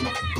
Come on.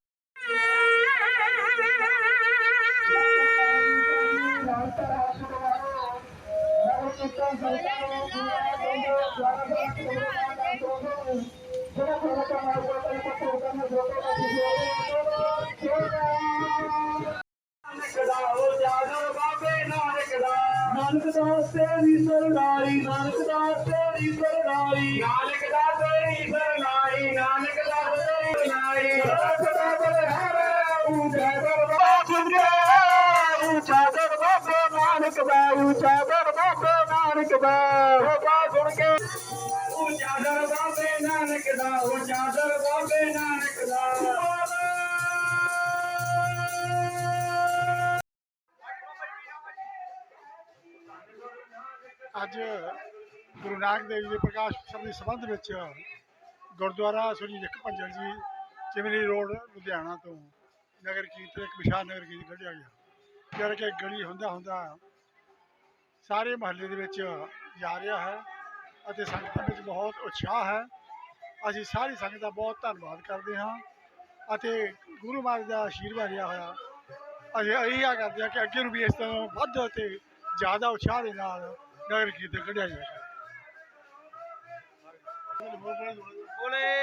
Nanak ਦਾ ਤੇਰੀ ਸਰਦਾਰੀ ਨਾਨਕ ਦਾ ਤੇਰੀ ਸਰਦਾਰੀ ਨਾਨਕ ਦਾ ਤੇਰੀ ਸਰਦਾਰੀ ਨਾਨਕ ਦਾ ਤੇਰੀ ਸਰਦਾਰੀ ਸਦਾ ਬਲਹਾਰੇ ਉੱਚਾ ਦਰਬਾਰ ਉੱਚਾ ਦਰਬਾਰ ਨਾਨਕ ਦਾ ਉੱਚਾ ਦਰਬਾਰ ਦਾ ਹੋਗਾ ਸੁਣ ਕੇ। ਉੱਚਾ ਦਰਬਾਰ ਨਾਨਕ ਦਾ ਉੱਚਾ ਦਰਬਾਰ ਨਾਨਕ ਦਾ। ਅੱਜ ਗੁਰੂ ਨਾਨਕ ਦੇਵ ਜੀ ਦੇ ਪ੍ਰਕਾਸ਼ ਉਤਸਵ ਦੇ ਸੰਬੰਧ ਵਿੱਚ ਗੁਰਦੁਆਰਾ ਸ੍ਰੀ ਜਖ ਭੰਜਨ ਜੀ ਚਿਮਨੀ ਰੋਡ ਲੁਧਿਆਣਾ ਤੋਂ ਨਗਰ ਕੀਰਤਨ ਇੱਕ ਵਿਸ਼ਾਲ ਨਗਰ ਕੀਰਤਨ ਕੱਢਿਆ ਗਿਆ। ਜਿਹੜਾ ਕਿ ਗਲੀ ਹੁੰਦਾ ਹੁੰਦਾ ਸਾਰੇ ਮਹੱਲੇ ਦੇ ਵਿੱਚ ਜਾ ਰਿਹਾ ਹੈ ਅਤੇ ਸੰਗਤਾਂ ਵਿੱਚ ਬਹੁਤ ਉਤਸ਼ਾਹ ਹੈ। ਅਸੀਂ ਸਾਰੀ ਸੰਗਤ ਦਾ ਬਹੁਤ ਧੰਨਵਾਦ ਕਰਦੇ ਹਾਂ ਅਤੇ ਗੁਰੂ ਮਹਾਰਾਜ ਦਾ ਆਸ਼ੀਰਵਾਦ ਰਿਹਾ ਹੋਇਆ। ਅਸੀਂ ਇਹੀ ਆ ਕਰਦੇ ਹਾਂ ਕਿ ਅੱਗੇ ਨੂੰ ਵੀ ਇਸ ਤਰ੍ਹਾਂ ਵੱਧ ਅਤੇ ਜ਼ਿਆਦਾ ਉਤਸ਼ਾਹ ਦੇ ਨਾਲ ਨਗਰ ਕੀਰਤਨ ਕੱਢਿਆ ਜਾਵੇ। ਬੋਲੇ।